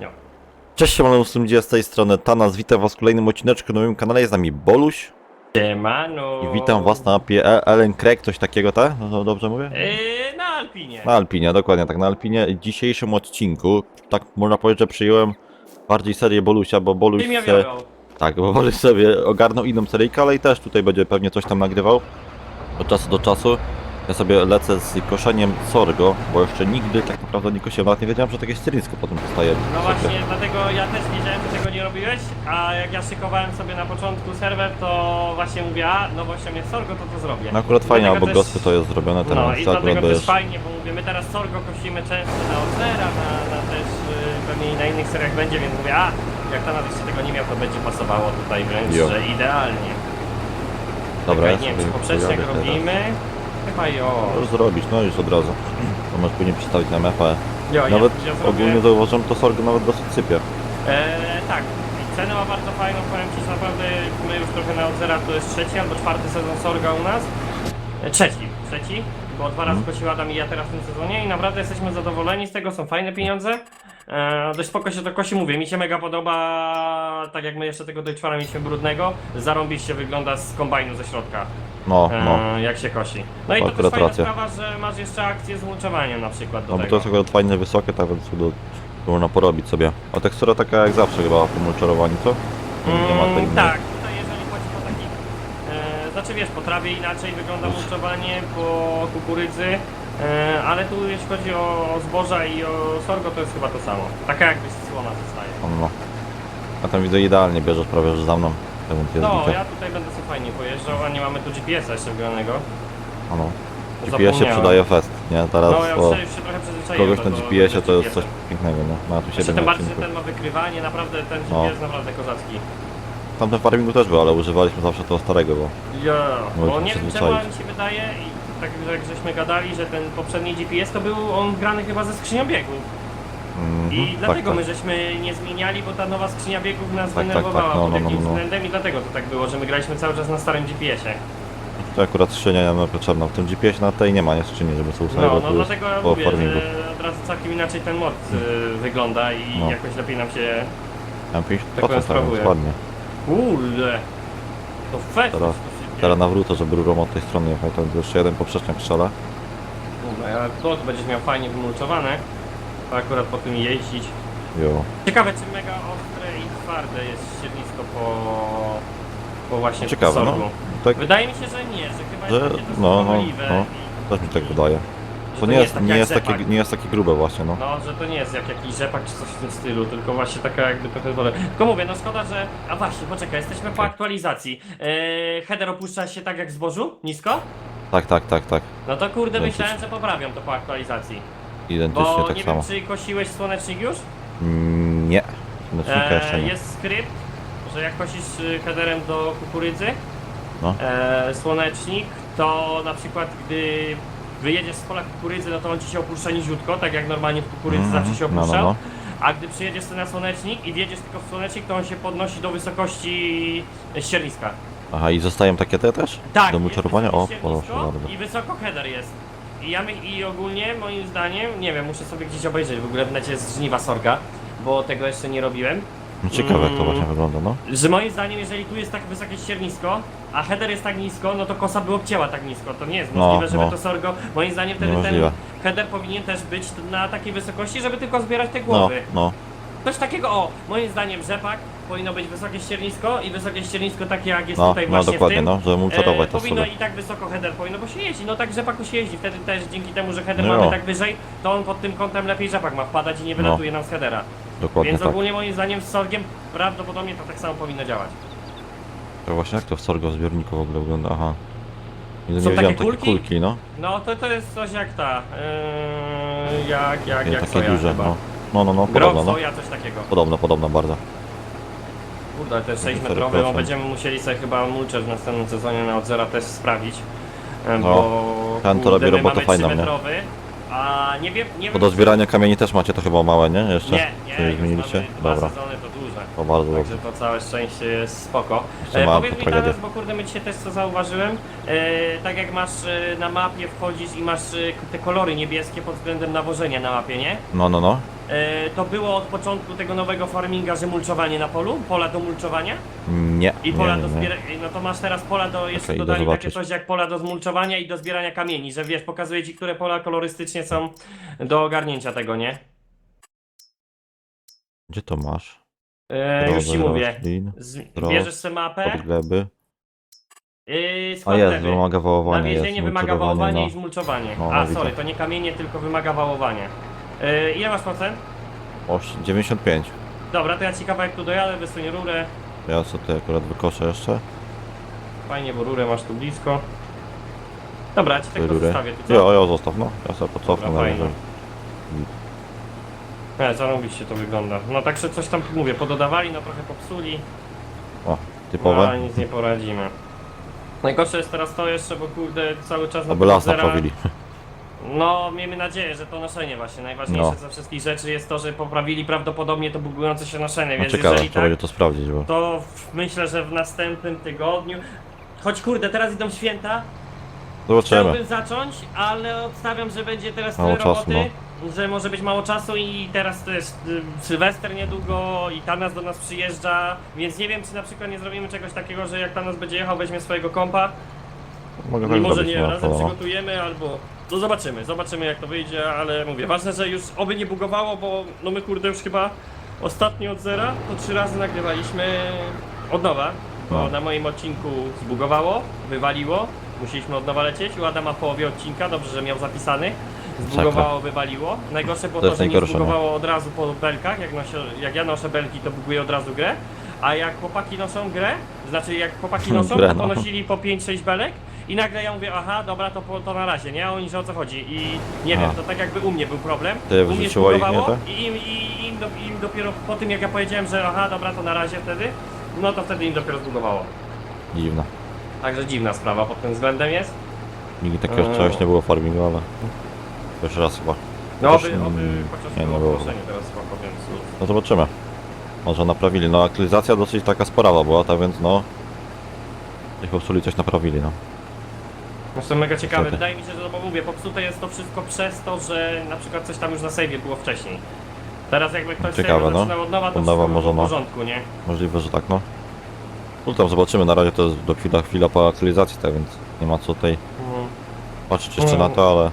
Jo. Cześć, siemano, ludzie z tej strony Tanas, witam was w kolejnym odcineczku na moim kanale, jest z nami Boluś Siemano. i witam was na mapie E- Ellen Craig, coś takiego, tak? No, dobrze mówię? Yy, na Alpinie. Na Alpinie, dokładnie tak, na Alpinie. W dzisiejszym odcinku, tak można powiedzieć, że przyjąłem bardziej serię Bolusia, bo Boluś, Ty mnie se, tak, bo Boluś sobie ogarnął inną seryjkę, ale i też tutaj będzie pewnie coś tam nagrywał od czasu do czasu. Ja sobie lecę z koszeniem sorgo, bo jeszcze nigdy tak naprawdę nie kosiłem, nawet nie wiedziałem, że takie stylisko potem powstaje. No właśnie, dlatego ja też wiedziałem, że tego nie robiłeś, a jak ja szykowałem sobie na początku serwer, to właśnie mówię, a nowością jest Sorgo, to to zrobię. No akurat fajnie, Dlatego albo też- gospy to jest zrobione teraz, No i to dlatego też jest... fajnie, bo mówię, my teraz Sorgo kosimy często na Ozera, na, na też y, pewnie i na innych seriach będzie, więc mówię, a jak ta jeszcze tego nie miał, to będzie pasowało tutaj wręcz, Jo. że idealnie. Dobra, Czekaj, ja nie wiem, sobie czy poprzecznik pojadę teraz. robimy? Chyba jo. Możesz zrobić, no już od razu. To możesz później przedstawić na mapę. jo Nawet ja, ja zrobię- ogólnie zauważyłem, to sorgo nawet dosyć sypie. E, tak, i cenę ma bardzo fajną, powiem Ci, że naprawdę my już trochę na Odzera to jest trzeci albo czwarty sezon Sorga u nas. E, trzeci, trzeci, bo dwa razy kosił Adam i ja teraz w tym sezonie i naprawdę jesteśmy zadowoleni z tego, są fajne pieniądze. E, dość spoko się to kosi, mówię, mi się mega podoba, tak jak my jeszcze tego Deutschfara mieliśmy brudnego, zarąbiście wygląda z kombajnu ze środka, No, no. e, jak się kosi. No i to też Akurat fajna racja. sprawa, że masz jeszcze akcję z mulczowaniem na przykład do No bo tego. to jest akurat fajne, wysokie, tak więc do, można porobić sobie. A tekstura taka jak zawsze chyba po mulczarowaniu, co? Nie ma tej Mm, tak, tutaj jeżeli chodzi po takich, e, znaczy wiesz, po trawie inaczej wygląda mulczowanie, po kukurydzy, ale tu jeśli chodzi o, zboża i o sorgo, to jest chyba to samo. Taka jakby słona zostaje. No, no. A tam widzę idealnie bierzesz prawie że za mną. No, ja tutaj będę sobie fajnie pojeżdżał, a nie mamy tu GPS-a jeszcze wgranego. No, no. GPS-ie Zapomniałem. przydaje fest, nie? Teraz No, ja o, się kogoś na GPS-ie to jest coś pięknego, nie? Ma tu Jeszcze siebie tym bardziej, że ten ma wykrywanie, naprawdę ten No. GPS naprawdę kozacki. W tamtym farmingu też był, ale używaliśmy zawsze tego starego, bo... Ja, bo się nie wiem czemu, mi się wydaje, i tak jak żeśmy gadali, że ten poprzedni GPS to był on grany chyba ze skrzynią biegów. Mhm, I tak, dlatego tak. my żeśmy nie zmieniali, bo ta nowa skrzynia biegów nas Tak, tak, denerwowała tak, no, pod no, no, jakimś no. względem i dlatego to tak było, że my graliśmy cały czas na starym GPS-ie. To akurat skrzynia nie ma potrzebna. W tym GPS na tej nie ma, nie skrzyni, żeby sobie No, no dlatego ja po mówię, farmingu. że od razu całkiem inaczej ten mod y, wygląda i No. jakoś lepiej nam się... Ja mam 50 Tak powiem, sprawuję. ładnie. Kurde! To fest! Teraz- Teraz nawrócę, żeby rurą od tej strony jechać, tam jeszcze jeden poprzecznik strzela. Kurde, ale to będziesz miał fajnie wymulczowane, to akurat po tym jeździć. Jo. Ciekawe, czy mega ostre i twarde jest ściernisko po, po właśnie Ciekawe, sorgu. no. Tak, Wydaje mi się, że nie, że chyba Że- jest takie no, no, no. i- też mi tak wydaje. To nie jest, tak nie jest, takie, rzepak. nie jest takie grube właśnie, no. No, że to nie jest jak jakiś rzepak czy coś w tym stylu, tylko właśnie taka jakby trochę wolę. Tylko mówię, no szkoda, że... A właśnie, poczekaj, jesteśmy po aktualizacji. Eee, header opuszcza się tak jak w zbożu? Nisko? Tak, tak, tak, tak. No to kurde, Identycznie. myślałem, że poprawią to po aktualizacji. Identycznie Bo tak nie samo. wiem, czy kosiłeś słonecznik już? Mm, Nie. Znacznika jeszcze Eee, nie. jest skrypt, że jak kosisz y, headerem do kukurydzy, No. e, słonecznik, to na przykład gdy wyjedziesz z pola kukurydzy, no to on ci się opuszcza niziutko, tak jak normalnie w kukurydzy Mhm, zawsze się no, no, opuszczał. no. A gdy przyjedziesz sobie na słonecznik i wjedziesz tylko w słonecznik, to on się podnosi do wysokości ścierniska. Aha, i zostają takie te też? Tak, Do jest? O, wysokie proszę ściernisko bardzo. I wysoko header jest. I, ja, my- I ogólnie, moim zdaniem, nie wiem, muszę sobie gdzieś obejrzeć, w ogóle w necie jest żniwa sorga, bo tego jeszcze nie robiłem. No ciekawe jak to Mm. właśnie wygląda, no. Że moim zdaniem, jeżeli tu jest tak wysokie ściernisko, a header jest tak nisko, no to kosa by obcięła tak nisko. To nie jest No, możliwe, żeby no. to sorgo. Moim zdaniem wtedy Niemożliwe. ten header powinien też być na takiej wysokości, żeby tylko zbierać te No, głowy. no. Coś takiego, o, moim zdaniem rzepak powinno być wysokie ściernisko i wysokie ściernisko takie jak jest No, tutaj no właśnie dokładnie, w tym. no, żeby mulczarować e, to powinno sobie. i tak wysoko header powinno, bo się jeździ, no tak rzepaku się jeździ, wtedy też dzięki temu, że header No. mamy tak wyżej, to on pod tym kątem lepiej rzepak ma wpadać i nie wylatuje nam z headera. Dokładnie Więc tak. ogólnie moim zdaniem z sorgiem prawdopodobnie to tak samo powinno działać. To właśnie jak to w sorgo w zbiorniku w ogóle wygląda? Aha. Nie, Są wiedziałem takie kulki? kulki, no. No to to jest coś jak ta, yy, jak, jak, Nie, jak takie soja duże, chyba. no. No, no, no, podobno, no. soja, coś takiego. Podobno, podobno bardzo. Kurde, ale te 6 4%. metrowe, bo będziemy musieli sobie chyba mulcher w następnym sezonie na od zera też sprawić. e, No, bo ten to robi robotę fajną, nie? 3-metrowy, a nie wiem, nie Bo wiem... do zbierania kamieni też macie to chyba małe, nie? Jeszcze? Nie, nie, już zmieniliście? mamy dwa Dobra, sezony, to duże. to bardzo Także dobrze. to całe szczęście jest spoko. Jeszcze E, powiedz mi teraz, bo kurde my dzisiaj też co zauważyłem, e, tak jak masz e, na mapie wchodzisz i masz e, te kolory niebieskie pod względem nawożenia na mapie, nie? No, no, no. E, e, to było od początku tego nowego farminga, że mulczowanie na polu, pola do mulczowania Nie, i pola nie, do nie. zbierania, no to masz teraz pola do, jeszcze idę dodali takie coś jak pola do zmulczowania i do zbierania kamieni, że wiesz, pokazuje ci, które pola kolorystycznie są do ogarnięcia tego, nie? Gdzie to masz? E, już ci mówię. roślin, bierzesz sobie mapę, podgleby. yy, A skład jest, gleby. wymaga wołowania, Nawiezienie jest wymaga wałowania no. i zmulczowanie. No, A, no, sorry, widzę. to nie kamienie, tylko wymaga wałowania. Yy, ile masz procent? Oś- 95. Dobra, to ja ci kawałek tu dojadę, wysuń rurę. Ja sobie tutaj akurat wykoszę jeszcze. Fajnie, bo rurę masz tu blisko. Dobra, ja ci Te rury. zostawię tu, Jo, co? jo, zostaw, no. Ja sobie pocofnę Dobra, na fajnie. razie. Nie, zarobiście to wygląda. No także coś tam, mówię, pododawali, no trochę popsuli. O, No, typowe. ale nic nie poradzimy. Najgorsze jest teraz to jeszcze, bo kurde, cały czas... na Oby las zera- naprawili. No, miejmy nadzieję, że to noszenie właśnie. Najważniejsze No. ze wszystkich rzeczy jest to, że poprawili prawdopodobnie to bugujące się noszenie, No więc ciekawe, jeżeli trzeba tak, będzie to sprawdzić, bo... to w- myślę, że w następnym tygodniu... Choć kurde, teraz idą święta, Zobaczymy. chciałbym zacząć, ale odstawiam, że będzie teraz Mało tyle czasu, roboty, że może być mało czasu i teraz też y, Sylwester niedługo i Tanas do nas przyjeżdża, więc nie wiem, czy na przykład nie zrobimy czegoś takiego, że jak Tanas będzie jechał, weźmie swojego kompa, Mogę tak może zrobić, nie, no, razem przygotujemy albo... To zobaczymy, zobaczymy jak to wyjdzie, ale mówię, ważne, że już oby nie bugowało, bo no my kurde już chyba ostatnio od zera, to trzy razy nagrywaliśmy od nowa, bo No. na moim odcinku zbugowało, wywaliło, musieliśmy od nowa lecieć, u Adama w połowie odcinka, dobrze, że miał zapisany, zbugowało, wywaliło. Najgorsze było To to, jest że nie no. zbugowało od razu po belkach, jak, noszę, jak ja noszę belki, to buguje od razu grę, a jak chłopaki noszą grę, znaczy jak chłopaki noszą, Grę, to, no. nosili po 5-6 belek i nagle ja mówię, aha, dobra, to, po, to na razie, nie? A oni, że o co chodzi i nie A. wiem, to tak jakby u mnie był problem. Ty u mnie wyrzuciło ich, nie, tak? i im, i, im, do, im dopiero po tym jak ja powiedziałem, że aha, dobra, to na razie wtedy, no to wtedy im dopiero zbugowało. Dziwne. Także dziwna sprawa pod tym względem jest. Nigdy takiego Eee. czegoś nie było farmingu, ale... Pierwszy raz chyba. No Też, oby, oby mm, chociaż nie, było nie było. ogłoszenie teraz spoko, więc No zobaczymy. Może naprawili. No aktualizacja dosyć taka sporawa była, ta więc no... Niech popsuli coś naprawili, no. Jestem mega ciekawy. Wydaje mi się, że no bo mówię, popsute jest to wszystko przez to, że na przykład coś tam już na save było wcześniej. Teraz jakby ktoś Ciekawe, save no. zaczynał od nowa, to Od nowa wszystko może, w no. porządku, nie? Możliwe, że tak, no. No tam zobaczymy, na razie to jest do chwila, chwila po aktualizacji, tak więc nie ma co tutaj Mhm. patrzeć jeszcze na to, ale...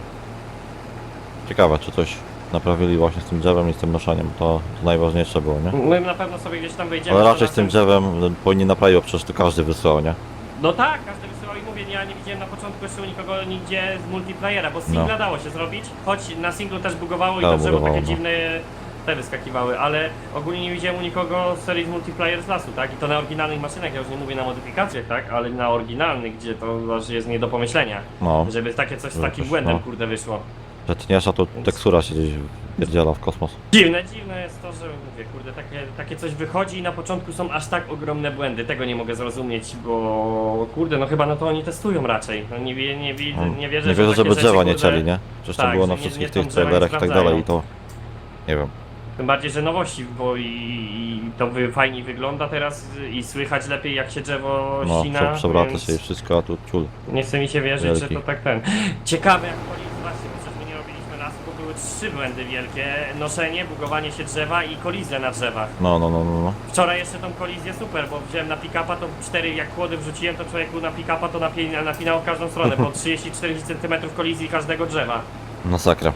Ciekawe, czy coś naprawili właśnie z tym drzewem i z tym noszeniem, to, to najważniejsze było, nie? My na pewno sobie gdzieś tam wejdziemy. Ale raczej z tym drzewem no, powinni naprawić, bo przecież to każdy wysłał, nie? No tak, każdy mówię, ja nie widziałem na początku jeszcze u nikogo nigdzie z multiplayera, bo singla No. dało się zrobić, choć na singlu też bugowało i Tak, to drzewo bugowało, takie no. dziwne te wyskakiwały, ale ogólnie nie widziałem u nikogo z serii z multiplayer z lasu, tak? I to na oryginalnych maszynach, ja już nie mówię na modyfikacjach, tak? Ale na oryginalnych, gdzie to aż jest nie do pomyślenia, No, żeby takie coś z takim błędem no. kurde wyszło. że tniesz, a tu tekstura się gdzieś pierdziela w kosmos. Dziwne, dziwne jest to, że mówię, kurde, takie, takie coś wychodzi i na początku są aż tak ogromne błędy. Tego nie mogę zrozumieć, bo kurde, no chyba no to oni testują raczej. No nie, wie- nie, wie- No, nie wierzę, nie że wierzę, takie żeby rzeczy, drzewa nie kurde, cieli, nie? Przecież to tak, było że na nie- wszystkich nie tych drzewa nie trailerach i tak dalej i to... Nie wiem. Tym bardziej, że nowości, bo i, i to wy, fajniej wygląda teraz i słychać lepiej jak się drzewo No, ścina, prze- przewraca więc się i wszystko, a tu ciul. nie chce mi się wierzyć, Wielki. że to tak ten. Ciekawe jak policja, właśnie, bo przecież my nie robiliśmy lasu, bo były trzy błędy wielkie. Noszenie, bugowanie się drzewa i kolizja na drzewach. No, no, no, no, no. Wczoraj jeszcze tą kolizję super, bo wziąłem na pick-upa, to cztery jak kłody wrzuciłem, to człowieku na pick-upa to napi- napinał w każdą stronę, po 30-40 cm kolizji każdego drzewa. Masakra.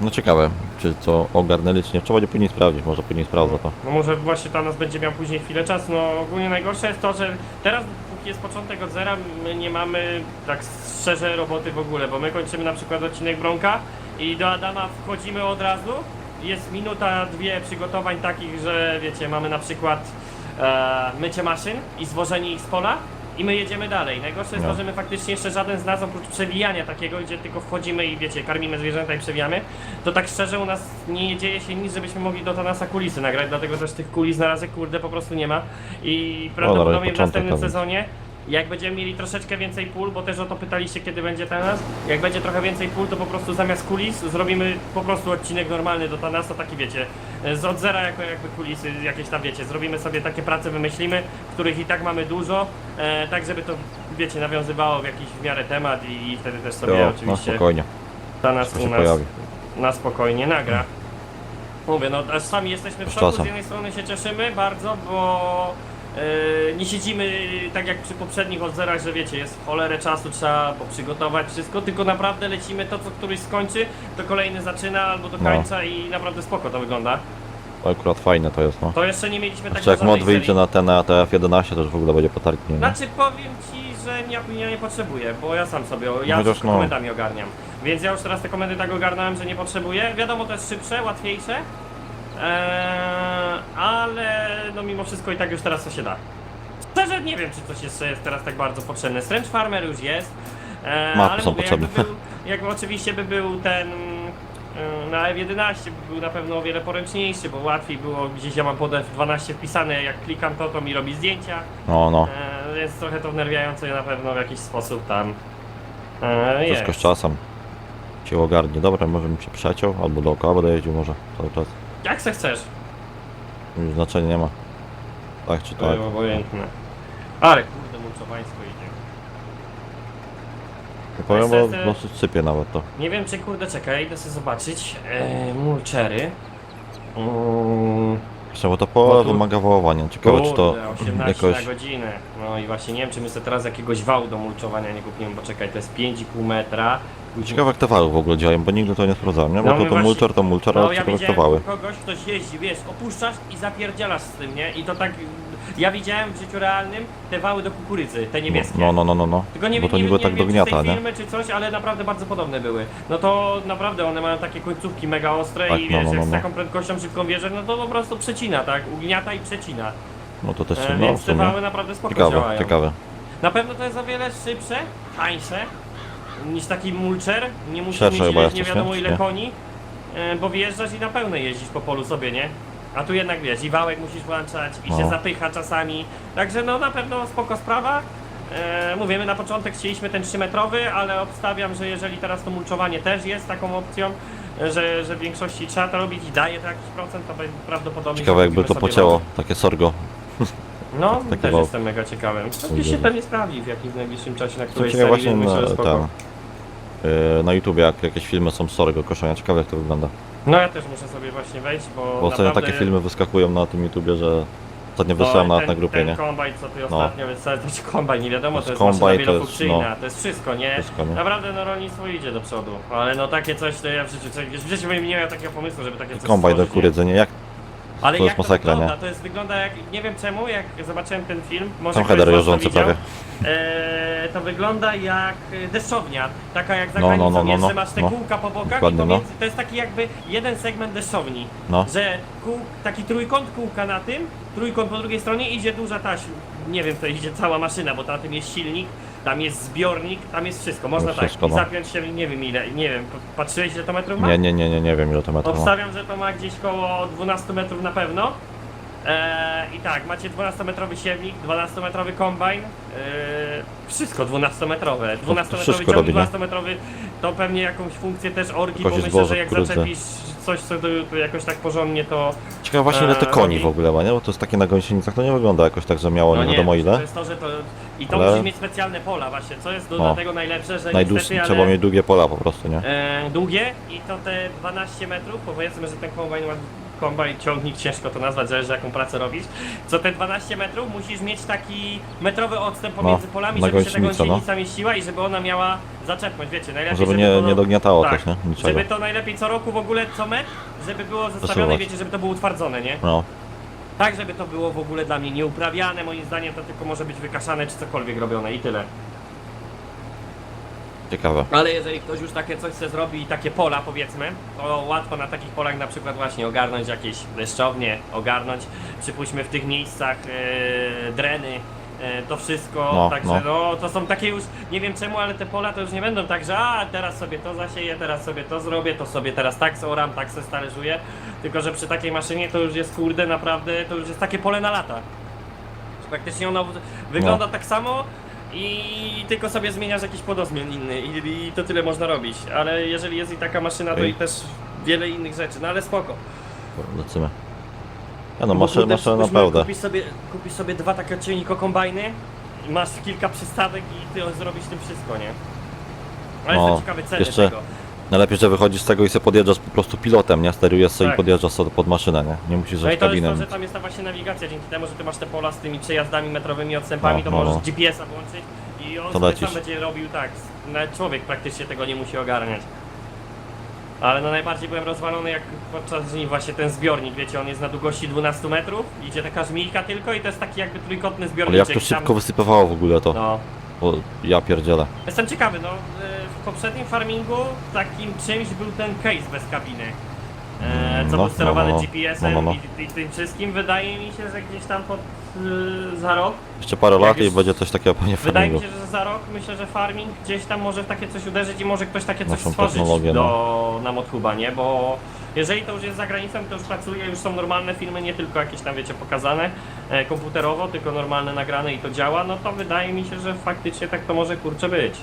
No ciekawe, czy to ogarnęli, czy nie. Trzeba będzie później sprawdzić, może później sprawdzę to. No może właśnie ta nas będzie miał później chwilę czasu, no ogólnie najgorsze jest to, że teraz póki jest początek od zera, my nie mamy tak szczerze roboty w ogóle, bo my kończymy na przykład odcinek Bronka i do Adama wchodzimy od razu, jest minuta, dwie przygotowań takich, że wiecie, mamy na przykład e, mycie maszyn i zwożenie ich z pola i my jedziemy dalej. Najgorsze jest No. to, że my faktycznie jeszcze żaden z nas oprócz przewijania takiego, gdzie tylko wchodzimy i wiecie, karmimy zwierzęta i przewijamy, to tak szczerze u nas nie dzieje się nic, żebyśmy mogli do Tanasa kulisy nagrać, dlatego też tych kulis na razie kurde po prostu nie ma i prawdopodobnie w początek, następnym no sezonie jak będziemy mieli troszeczkę więcej pól, bo też o to pytaliście kiedy będzie Tanas, jak będzie trochę więcej pól, to po prostu zamiast kulis zrobimy po prostu odcinek normalny do Tanasa, taki wiecie, z od zera jako jakby kulisy jakieś tam wiecie, zrobimy sobie takie prace, wymyślimy, których i tak mamy dużo, e, tak żeby to wiecie, nawiązywało w jakiś w miarę temat i, i wtedy też sobie no oczywiście spokojnie, Tanas wszystko u się nas pojawi. na spokojnie nagra. Mówię, no aż sami jesteśmy w szoku, z jednej strony się cieszymy bardzo, bo e, nie siedzimy tak jak przy poprzednich odzerach, że wiecie, jest cholerę czasu, trzeba przygotować wszystko, tylko naprawdę lecimy to, co któryś skończy, to kolejny zaczyna albo do No. końca i naprawdę spoko to wygląda. To akurat fajne to jest, no. To jeszcze nie mieliśmy tak Jeszcze jak mod wyjdzie serii. na ten ATF-11, to już w ogóle będzie potargnie, nie? Znaczy powiem ci, że nie, ja nie potrzebuję, bo ja sam sobie, ja Chociaż wszystko no. komendami ogarniam. Więc ja już teraz te komendy tak ogarnąłem, że nie potrzebuję. Wiadomo, to jest szybsze, łatwiejsze, eee, ale no mimo wszystko i tak już teraz to się da. Szczerze nie wiem, czy coś jeszcze jest teraz tak bardzo potrzebne. Strange Farmer już jest, eee, Mapy ale są mówię, potrzebne. jakby, był, jakby oczywiście by był ten e, na F11 by był na pewno o wiele poręczniejszy, bo łatwiej było gdzieś ja mam pod F12 wpisane, jak klikam to, to mi robi zdjęcia. No, no. E, jest trochę to wnerwiające na pewno w jakiś sposób tam. E, jest. Wszystko z czasem się ogarnie. Dobra, może bym się przeciął, albo dookoła będę jeździł może cały czas. Jak se chcesz. Już znaczenia nie ma. Tak czy To tak. jest obojętne. Ale kurde, mulczowańsko idzie. Nie powiem, bo Niestety- dosyć sypie nawet to. Nie wiem czy kurde, czekaj, idę sobie zobaczyć. E, mulczery. Mm, Jeszcze, bo to pole tu- wymaga wołowania. Ciekawe czy to kurde, 18 jakoś... na godzinę. No i właśnie nie wiem czy my sobie teraz jakiegoś wału do mulczowania nie kupimy, bo czekaj, to jest 5,5 metra. Ciekawe jak te wały w ogóle działają, bo nigdy to nie sprawdzałem, nie? Bo No to, my to właśnie- mulcher to mulcher, No ale ja ciekawe jak to widziałem wały. kogoś, ktoś jeździ, wiesz, opuszczasz i zapierdzielasz z tym, nie? I to tak, ja widziałem w życiu realnym te wały do kukurydzy, te niebieskie. No, no, no, no, no. Tylko nie, Bo to nie, nie tak wiem, dogniata, czy z tej nie? firmy czy coś, ale naprawdę bardzo podobne były. No to naprawdę one mają takie końcówki mega ostre Tak, i no, wiesz, no, jak no, z no. taką prędkością szybką wjeżdżasz, no to po prostu przecina, tak? Ugniata i przecina. No to też E, się, no w więc te sumie. wały naprawdę spoko Ciekawe, działają. ciekawe. Na pewno to jest o wiele szybsze, tańsze niż taki mulcher. Nie musisz Szersze mieć chyba jest nie wiadomo nie? ile Nie? koni, e, bo wjeżdżasz i na pełne jeździsz po polu sobie, nie? A tu jednak wiesz, i wałek musisz włączać, i się No. zapycha czasami. Także no na pewno spoko sprawa. E, mówimy na początek chcieliśmy ten 3-metrowy, ale obstawiam, że jeżeli teraz to mulczowanie też jest taką opcją, e, że, że w większości trzeba to robić i daje to jakiś procent, to będzie prawdopodobnie Ciekawe jakby to sobie pocięło, takie sorgo. No, takie też jestem mega ciekawym. To Kurde. się pewnie sprawdzi w jakimś najbliższym czasie, na której serii, właśnie myślę, na, że spoko. ten, yy, na YouTubie jak jakieś filmy są sorgo koszenia, ciekawe jak to wygląda. No ja też muszę sobie właśnie wejść, bo Bo ostatnio naprawdę... takie filmy wyskakują na tym YouTubie, że ostatnio wysłałem no, nawet ten, na grupie, ten nie? kombajn, co ty No. ostatnio wysłałeś, to jest kombajn, nie wiadomo, To to jest jest maszyna kombajn, to jest, wielofunkcyjna, no. to jest wszystko, nie? Wszystko, nie? Naprawdę no rolnictwo idzie do przodu, ale no takie coś to ja w życiu, w życiu bym nie miał takiego pomysłu, żeby takie coś Kombajn do stworzyć, nie? jak Ale to jak jest to masakra, wygląda? nie? To jest wygląda jak, nie wiem czemu, jak zobaczyłem ten film, może ktoś header jeżdżący prawie. E, to wygląda jak e, deszczownia, taka jak za No, no, granicą no, no, no, że masz te no. kółka po bokach i no. pomiędzy, to jest taki jakby jeden segment deszczowni, No, że kół, taki trójkąt kółka na tym, trójkąt po drugiej stronie idzie duża taśma, nie wiem, to idzie cała maszyna, bo na tym jest silnik, tam jest zbiornik, tam jest wszystko, można No tak wszystko, i no. zapiąć się, nie wiem ile, nie wiem, patrzyłeś ile to metrów ma? nie, nie, nie, nie, nie wiem ile to metrów ma. Obstawiam, że to ma gdzieś koło 12 metrów na pewno. Eee, I tak, macie 12-metrowy siewnik, 12-metrowy kombajn, eee, wszystko 12-metrowe. 12-metrowy wszystko robi, nie? 12-metrowy to pewnie jakąś funkcję też orgi, Jakoś bo myślę, zboże, że jak kukurydzy. zaczepisz coś, co to, to jakoś tak porządnie, to... Ciekawe właśnie ile te Eee, koni robi- w ogóle ma, nie? Bo to jest takie na gąsienicach, to nie wygląda jakoś tak, że miało nie wiadomo To ile. jest to, że to... I to Ale- musi mieć specjalne pola właśnie, co jest do, O. dlatego najlepsze, że Najdłuższe, niestety, trzeba ale... mieć długie pola po prostu, nie? E, długie i to te 12 metrów, powiedzmy, że ten kombajn ma kombajn, ciągnik, ciężko to nazwać, zależy jaką pracę robisz. Co te 12 metrów musisz mieć taki metrowy odstęp pomiędzy No, polami, na żeby się ta gąsienicę, no. gąsienica mieściła i żeby ona miała zaczepność, wiecie, najlepiej Żeby żeby nie, to, nie dogniatało tak, też, nie? Niczego. Żeby to najlepiej co roku w ogóle, co metr, żeby było zostawione, wiecie, żeby to było utwardzone, nie? No, Tak, żeby to było w ogóle dla mnie nieuprawiane, moim zdaniem to tylko może być wykaszane czy cokolwiek robione i tyle. Ciekawe. Ale jeżeli ktoś już takie coś chce zrobi i takie pola powiedzmy, to łatwo na takich polach na przykład właśnie ogarnąć jakieś deszczownie, ogarnąć, przypuśćmy w tych miejscach e, dreny, e, to wszystko, No, także no. no. to są takie już, nie wiem czemu, ale te pola to już nie będą tak, że a teraz sobie to zasieję, teraz sobie to zrobię, to sobie teraz tak zoram, tak se stalerzuję, tylko że przy takiej maszynie to już jest kurde naprawdę, to już jest takie pole na lata. Praktycznie ono wygląda tak samo i tylko sobie zmieniasz jakiś podozmian inny i, i to tyle można robić. Ale jeżeli jest i taka maszyna, to Okej. i też wiele innych rzeczy, no ale spoko. Lecimy. Ja no, Bo maszę, kurde, maszę naprawdę. Kupisz sobie, kupisz sobie dwa takie ciągniko kombajny, masz kilka przystawek i ty zrobisz tym wszystko, nie? Ale No, jestem ciekawy ceny jeszcze- tego. Najlepiej, że wychodzisz z tego i sobie podjeżdżasz po prostu pilotem, nie? Sterujesz sobie Tak. i podjeżdżasz sobie pod maszynę, nie? Nie musisz No i żać to jest to, że tam jest ta właśnie nawigacja, dzięki temu, że ty masz te pola z tymi przejazdami metrowymi odstępami, No, to no, możesz no. GPS-a włączyć i on To sobie lecisz. sam będzie robił tak. Nawet człowiek praktycznie tego nie musi ogarniać. Ale no najbardziej byłem rozwalony jak podczas dni właśnie ten zbiornik, wiecie, on jest na długości 12 metrów, idzie taka żmijka tylko i to jest taki jakby trójkątny Ale zbiorniczek. jak to szybko wysypywało w ogóle to, No. o, ja pierdzielę. Jestem ciekawy, no y, poprzednim farmingu takim czymś był ten case bez kabiny. E, co No, był sterowany no, no, GPS-em no, no, I, i tym wszystkim. Wydaje mi się, że gdzieś tam pod, y, za rok. Jeszcze parę lat i będzie coś takiego pewnie w Wydaje mi farmingu. się, że za rok myślę, że farming gdzieś tam może w takie coś uderzyć i może ktoś takie coś Naszą stworzyć technologię, do, na Modhuba, nie? Bo jeżeli to już jest za granicą, to już pracuje, już są normalne filmy, nie tylko jakieś tam wiecie pokazane e, komputerowo, tylko normalne nagrane i to działa, no to wydaje mi się, że faktycznie tak to może kurczę być.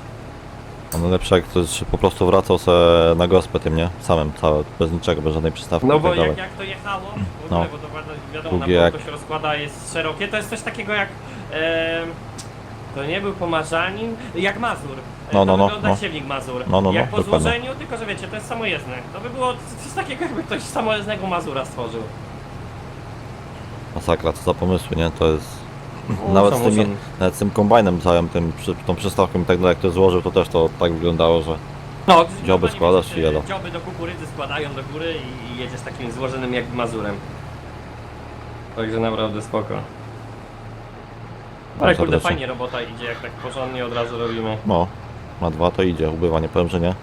A najlepsze jak to jest, że po prostu wracał se na gospę tym, nie? Samym, całe, bez niczego, bez żadnej przystawki No i bo tak jak, dalej. jak to jechało, w No. ogóle, bo to wi- wiadomo, na jak- jak... to się rozkłada, jest szerokie, to jest coś takiego jak... To nie był pomarzanin, jak Mazur. E, No, no, to no, wygląda no. siewnik Mazur. No, no, no, jak po dokładnie. złożeniu, tylko że wiecie, to jest samojezdne. To by było coś takiego, jakby ktoś samojezdnego Mazura stworzył. Masakra, co za pomysły, nie? To jest... No, Nawet z, tymi, nawet z tym kombajnem całym, tym, przy, tą przystawką i tak dalej, jak to złożył, to też to tak wyglądało, że... No, Dzioby składasz i jelo. Dzioby do kukurydzy składają do góry i, jedziesz takim złożonym jak Mazurem. Także naprawdę spoko. Ale kurde, serdecznie. fajnie robota idzie, jak tak porządnie od razu robimy. No, na dwa to idzie, ubywa, nie powiem, że nie.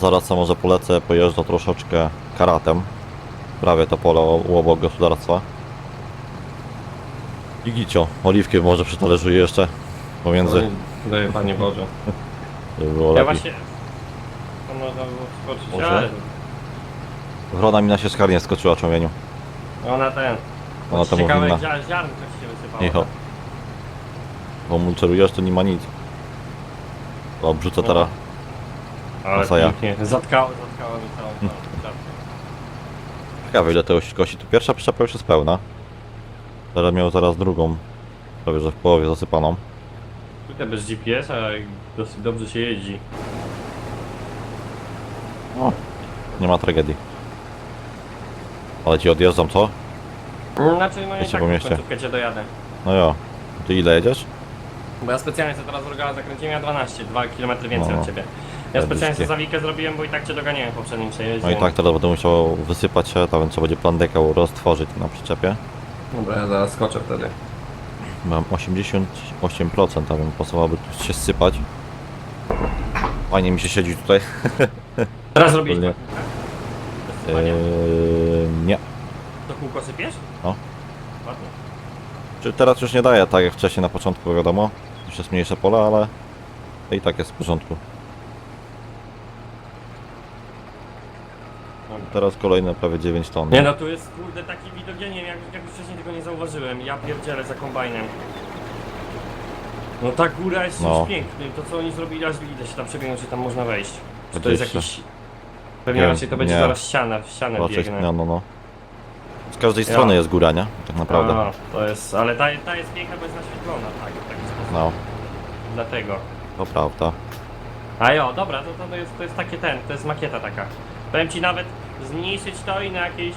Zaraz co może polecę, pojeżdżę troszeczkę karatem. Prawie to pole u obok gospodarstwa. I gicio, oliwki może przy talerzu jeszcze pomiędzy, Daję Panie Boże. żeby było Ja lepiej. właśnie... To można było skoczyć, Może? ale... Wrona mi na sieczkarnię skoczyła człowieniu. Ona ten... Ona to Ciekawe, jak zia- ziarnko ci się wysypało. Michał. Bo mulczerujesz, to nie ma nic. O, brzucę teraz. Ale Co ja? pięknie. Zatkało, zatkało mi całą tą czapkę. Ciekawe ile tego kosi. Tu pierwsza przyczepa już jest pełna. Teraz miał zaraz drugą. Prawie że w połowie zasypaną. Tutaj bez GPS-a dosyć dobrze się jeździ. O, nie ma tragedii. Ale ci odjeżdżam, co? Znaczy, no i Wiecie, tak po w mieście. końcówkę cię dojadę. No jo. Ty ile jedziesz? Bo ja specjalnie sobie teraz drogę zakręciłem, ja 12, 2 km więcej No. od ciebie. Ja Ja specjalnie sobie zawikę zrobiłem, bo i tak cię doganiałem w poprzednim przejeździe. No i tak teraz będę musiał wysypać się, tam trzeba będzie plan dekał roztworzyć na przyczepie. Dobra, ja zaraz skoczę wtedy. Mam 88%, a bym pasowałoby tu się sypać. Fajnie mi się siedzi tutaj. Teraz robisz Nie. Panie, Eee, nie. to kółko sypiesz? No. Ładnie. Czy teraz już nie daje tak jak wcześniej na początku, wiadomo. Już jest mniejsze pole, ale i tak jest w porządku. Teraz kolejne prawie 9 ton. Nie no, tu jest kurde taki widok, ja nie wiem, jak, jak wcześniej tego nie zauważyłem. Ja pierdzielę za kombajnem. No ta góra jest No. czymś pięknym, to co oni zrobili, aż idę się tam przebiegną, czy tam można wejść. Czy to jest jakiś... Pewnie Nie, raczej to będzie nie. zaraz ściana, w ścianę Raczej, biegnę. no, no, no. Z każdej strony jest góra, nie? Tak naprawdę. A, to jest, ale ta, ta jest piękna, bo jest naświetlona, tak, w taki sposób. No, Dlatego. to prawda. A jo, dobra, to, to, jest, to jest takie ten, to jest makieta taka. Powiem ci nawet zmniejszyć to i na jakiejś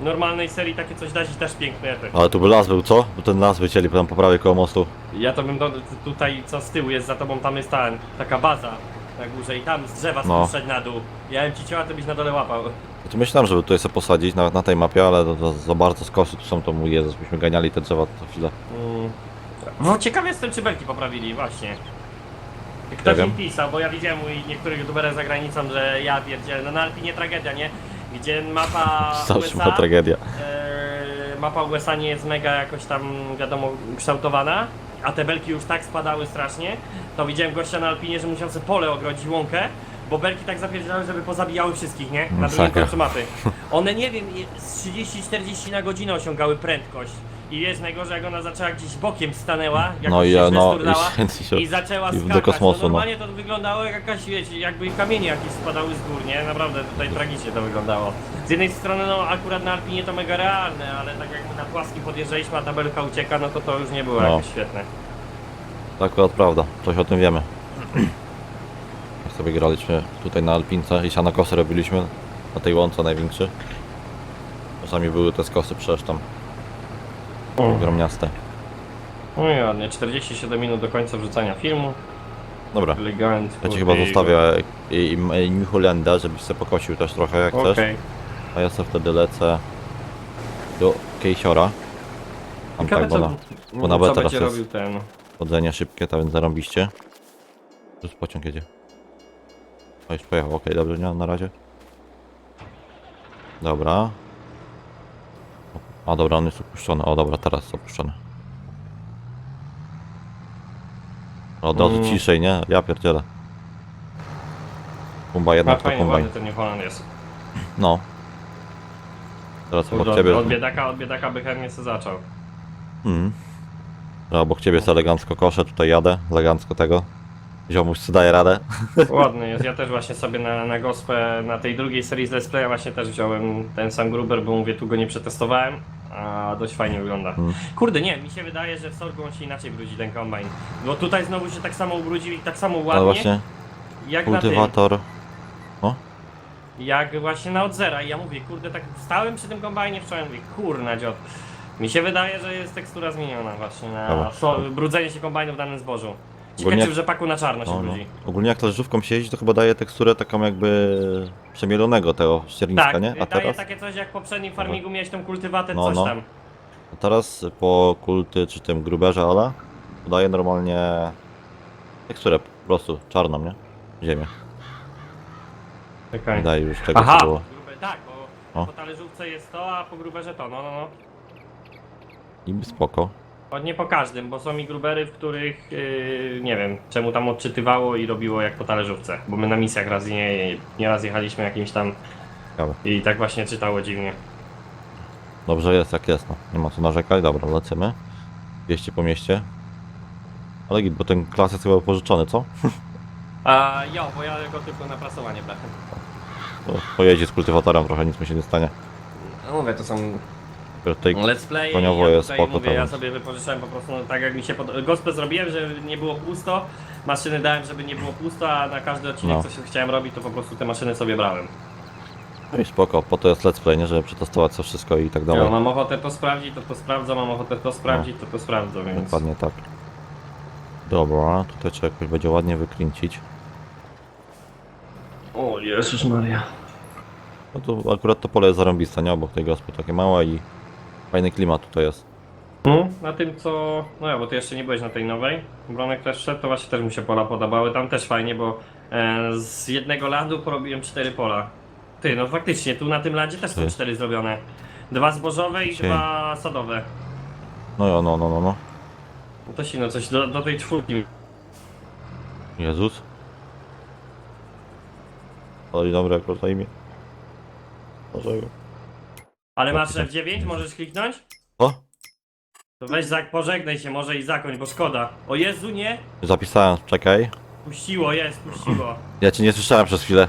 normalnej serii takie coś dać i też piękny efekt. Ale tu by las był, co? Bo ten las wycięli tam po prawej koło mostu. Ja to bym do, tutaj, co z tyłu jest za tobą, tam jest ta, taka baza na górze i tam z drzewa No. spuszczać na dół. Ja bym ci ciała, to byś na dole łapał. Ja tu myślałem, żeby tutaj sobie posadzić, nawet na tej mapie, ale to, to za bardzo skosy tu są, to mój Jezus, byśmy ganiali te drzewa co chwilę. Mm. No ciekaw jestem, czy belki poprawili, właśnie. Ktoś Nie mi wiem. pisał, bo ja widziałem u niektórych youtuberów za granicą, że ja pierdzielę, no na Alpinie tragedia, nie? Gdzie mapa Zawsze USA, była tragedia. e, mapa USA nie jest mega jakoś tam, wiadomo, kształtowana, a te belki już tak spadały strasznie, to widziałem gościa na Alpinie, że musiał sobie pole ogrodzić, łąkę, bo belki tak zapierdzielały, żeby pozabijały wszystkich, nie? Na drugim Masakra. końcu mapy. One, nie wiem, je- z 30-40 na godzinę osiągały prędkość. I jest najgorzej, jak ona zaczęła gdzieś bokiem stanęła, jak No i się ja, no, i się... i zaczęła i do skakać. kosmosu, no no. normalnie to wyglądało jak jakaś, wiecie, jakby kamienie jakieś spadały z gór, nie? Naprawdę tutaj tragicznie to wyglądało. Z jednej strony, no akurat na Alpinie to mega realne, ale tak jak na płaskim podjeżdżaliśmy, a tabelka ucieka, no to to już nie było No. jakieś świetne. To akurat prawda, coś o tym wiemy. sobie graliśmy tutaj na Alpince i sianokosy robiliśmy na tej łące największy. Czasami były te skosy przecież tam ogromniaste. No i ładnie, 47 minut do końca wrzucania filmu. Dobra, Elegancko. ja ci chyba zostawię i, i, i Hollanda, żebyś sobie pokosił też trochę jak Okej. chcesz. A ja sobie wtedy lecę do Kejsiora. Tam Ciekawe, tak, bo co, na bo na B co teraz będzie jest. robił ten. chodzenie szybkie, to więc zarąbiście. Już pociąg jedzie. O, już pojechał, okej, dobrze, nie, na razie. Dobra. A dobra, on jest opuszczony. O dobra, teraz jest opuszczony. Od razu Mm. ciszej, nie? Ja pierdzielę. Pumba A jednak to fajnie, kombajn. ten New Holland jest. No. Teraz obok Od, ciebie. od biedaka, od biedaka by chętnie se zaczął. Mhm. Ja obok ciebie jest elegancko koszę, tutaj jadę, elegancko tego. Ziomuś co daje radę. Ładny jest. Ja też właśnie sobie na, na gospę, na tej drugiej serii z Let's Playa właśnie też wziąłem ten sam Gruber, bo mówię, tu go nie przetestowałem, a dość fajnie wygląda. Mhm. Kurde, nie, mi się wydaje, że w Sorgu on się inaczej brudzi ten kombajn. Bo tutaj znowu się tak samo ubrudził i tak samo Ale ładnie, właśnie jak na tym, kultywator. jak właśnie na od zera. I ja mówię, kurde, tak stałem przy tym kombajnie wczoraj, mówię, kurna dziot. Mi się wydaje, że jest tekstura zmieniona właśnie na Dobra. so, brudzenie się kombajnu w danym zbożu. Ogólnie- Ciekawe, czy w rzepaku na czarno się No, no. Ogólnie jak leżówką się jeździ, to chyba daje teksturę taką jakby przemielonego tego ścierniska, Tak, nie? A daje teraz, takie coś jak w poprzednim farmingu miałeś tą kultywatę, No, coś no. tam. a teraz po kulty czy tym gruberze, ale daje normalnie teksturę po prostu czarną, nie? Ziemię. Czekaj. Daje już tego Aha, co było. grube, tak, bo O. po talerzówce jest to, a po gruberze to, no no no. Niby spoko. Bo nie po każdym, bo są mi grubery, w których yy, nie wiem, czemu tam odczytywało i robiło jak po talerzówce. Bo my na misjach raz nie, nie raz jechaliśmy jakimś tam Ciekawe. i tak właśnie czytało dziwnie. Dobrze jest jak jest, no. Nie ma co narzekać. Dobra, lecimy. Wieście po mieście. Ale git, bo ten klas jest chyba pożyczony, co? A jo, bo ja go tylko na prasowanie brałem. To pojedzie z kultywatorem trochę, nic mu się nie stanie. No mówię, to są Dopiero Tutaj let's play koniowo ja jest tutaj spoko, mówię, to ja sobie wypożyczałem po prostu no, tak jak mi się pod... Gospę zrobiłem, że nie było pusto, maszyny dałem, żeby nie było pusto, a na każdy odcinek No. co się chciałem robić, to po prostu te maszyny sobie brałem. No i spoko, po to jest let's play, nie? Żeby przetestować to wszystko i tak Ja dalej. mam ochotę to sprawdzić, to to sprawdzam, mam ochotę to sprawdzić, to to sprawdzę, więc... Dokładnie tak. Dobra, tutaj trzeba jakoś będzie ładnie wykręcić. O Jezus Maria. No to akurat to pole jest zarąbiste, nie? Obok tej gospy takie małe i fajny klimat tutaj jest. No, na tym co... No ja, bo ty jeszcze nie byłeś na tej nowej. Bronek też szedł, to właśnie też mi się pola podobały. Tam też fajnie, bo e, z jednego landu porobiłem cztery pola. Ty, no faktycznie, tu na tym landzie też są Ty. cztery zrobione. Dwa zbożowe i dwa sadowe. No no, no, no, no. No to sino, coś do, do tej czwórki. Jezus. Ale dobre akurat na imię. Może... Ale masz F9, możesz kliknąć? O! To weź zak, pożegnaj się może i zakończ, bo szkoda. O Jezu, nie? Zapisałem, czekaj. Puściło, jest, puściło. Ja cię nie słyszałem przez chwilę.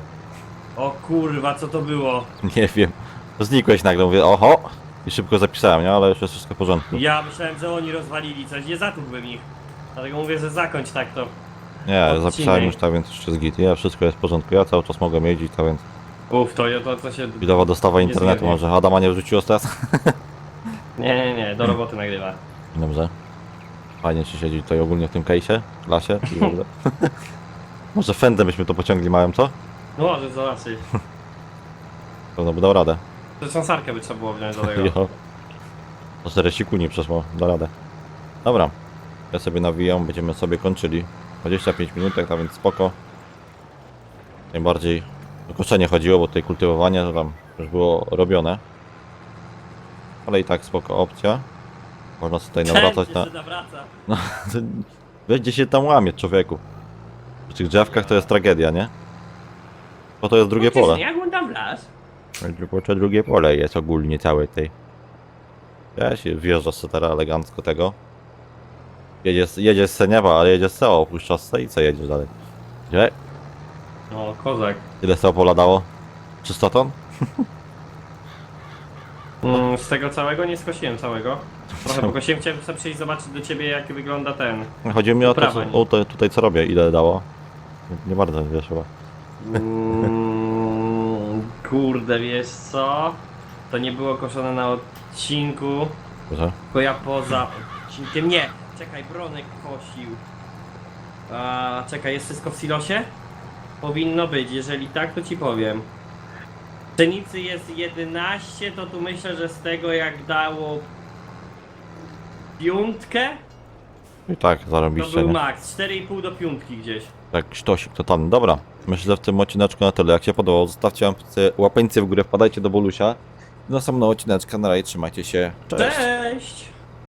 O kurwa, co to było? Nie wiem. Znikłeś nagle, mówię, oho! I szybko zapisałem, nie? Ale już jest wszystko w porządku. Ja myślałem, że oni rozwalili coś, nie zatłukłbym ich. Dlatego mówię, że zakończ tak to. Nie, Odcinek. zapisałem już tak, więc jeszcze jest git. Ja, wszystko jest w porządku. Ja cały czas mogę jeździć, tak więc... Uff, to, to, to się... Widowa dostawa Nie internetu zgadnie. może. Adama nie wrzuciło teraz? Nie, nie, nie, do roboty nagrywa. Dobrze. Fajnie się siedzi tutaj ogólnie w tym case'ie, lasie i w ogóle. Może fendem byśmy to pociągli małym, co? No może zobaczyć. Pewno by dał radę. Zresztą sarkę by trzeba było wziąć do tego. Jo. To 40 kuni przeszło, da radę. Dobra. Ja sobie nawijam, będziemy sobie kończyli. 25 minut, tak więc spoko. Najbardziej o koszenie chodziło, bo tutaj kultywowanie to tam już było robione. Ale i tak spoko opcja. Można sobie tutaj nawracać na... No, to będzie się tam łamie, człowieku. Przy tych drzewkach to jest tragedia, nie? Bo to jest drugie pole. Tam wlazł? Tylko to drugie pole jest ogólnie całe tej. Ja się wjeżdżasz sobie teraz elegancko tego. Jedziesz, jedziesz z Seniawa, ale jedziesz z SEO, opuszczasz i co jedziesz dalej? Gdzie? O, kozak. Ile SEO pola dało? 300 ton? Mm, z tego całego nie skosiłem całego. Trochę pokosiłem, chciałem sobie przyjść zobaczyć do ciebie jak wygląda ten. Chodzi mi o to, Uprawa, co, nie? o to tutaj co robię, ile dało. Nie, nie bardzo wiesz chyba. Mm, kurde, wiesz co? To nie było koszone na odcinku, Proszę. tylko ja poza odcinkiem. Nie! Czekaj, Bronek kosił. A, czekaj, jest wszystko w silosie? Powinno być, jeżeli tak, to ci powiem. Pszenicy jest 11, to tu myślę, że z tego jak dało piątkę, I tak, to zarobiście, był nie? max. 4,5 do piątki gdzieś. Tak, sztosik totalny. Dobra, myślę, że w tym odcineczku na tyle. Jak się podobało, zostawcie łapce- łapeńce w górę, wpadajcie do Bolusia. Do następnego odcineczka, na razie trzymajcie się. Cześć! Cześć.